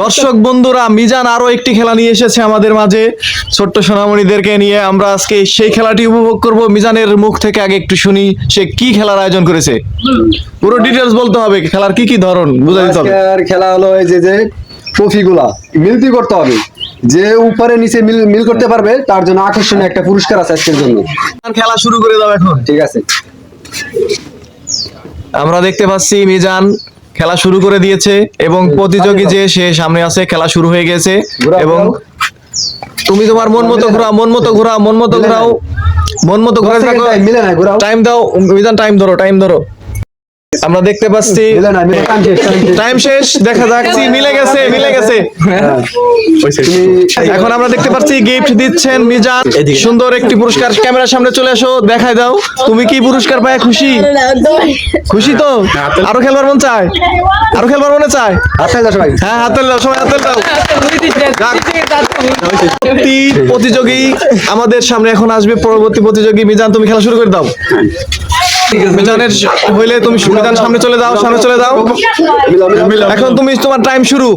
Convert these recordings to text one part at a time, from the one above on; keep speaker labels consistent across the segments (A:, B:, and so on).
A: দর্শক বন্ধুরা মিজান আরও একটি খেলা নিয়ে এসেছে আমাদের মাঝে। ছোট্ট সোনামণিদেরকে নিয়ে আমরা আজকে সেই খেলাটি উপভোগ করব। মিজানের মুখ থেকে আগে একটু শুনি সে কি খেলার আয়োজন করেছে। পুরো ডিটেলস বলতে হবে খেলার কি কি ধরন বুঝাই দিতে হবে।
B: খেলা হলো এই যে যে ট্রফিগুলা মিলতি করতে হবে। যে উপরে নিচে মিল মিল করতে পারবে তার জন্য আকর্ষণীয় একটা পুরস্কার আছে আজকের জন্য।
A: খেলা শুরু করে দাও এখন।
B: ঠিক আছে।
A: আমরা দেখতে পাচ্ছি মিজান খেলা শুরু করে দিয়েছে এবং প্রতিযোগী যে সে সামনে আছে খেলা শুরু হয়ে গেছে এবং তুমি তোমার মন মতো ঘোরা মন মতো ঘোরা মন মতো ঘোরাও মন মতো ঘোরা থাকো। টাইম দাও মিজান টাইম ধরো টাইম ধরো। আমরা দেখতে পাচ্ছি
B: টাইম শেষ
A: দেখা যাচ্ছে মিলে গেছে মিলে গেছে।
B: হ্যাঁ।
A: এখন আমরা দেখতে পাচ্ছি গিফট দিচ্ছেন মিজান। সুন্দর একটি পুরস্কার। ক্যামেরার সামনে চলে আসো দেখাই দাও। তুমি কি পুরস্কার পায় খুশি? খুশি তো? আরও খেলবার মন চায়? আরও খেলবার মনে চায়?
B: হাতে দাও সবাই।
A: হ্যাঁ হাতে দাও সবাই হাতে দাও। প্রতিযোগী আমাদের সামনে এখন আসবে। পরবর্তী প্রতিযোগী মিজান তুমি খেলা শুরু করে দাও। মিজানের হইলে তুমি মিজান সামনে চলে যাও সামনে চলে যাও। এখন তুমি তোমার টাইম শুরু।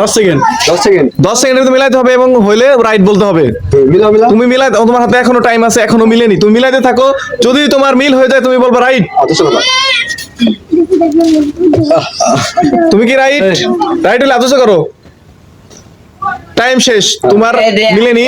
A: দশ সেকেন্ড
B: দশ সেকেন্ড
A: দশ সেকেন্ডে তুমি মিলাইতে হবে এবং হইলে রাইট বলতে হবে।
B: মিলাও মিলাও।
A: তুমি মিলাই তোমার হাতে এখনও টাইম আছে এখনও মিলেনি। তুমি মিলাইতে থাকো যদি তোমার মিল হয়ে যায় তুমি বলব রাইট তুমি কি রাইট রাইট হলে আদর্শ করো। টাইম শেষ তোমার মিলেনি।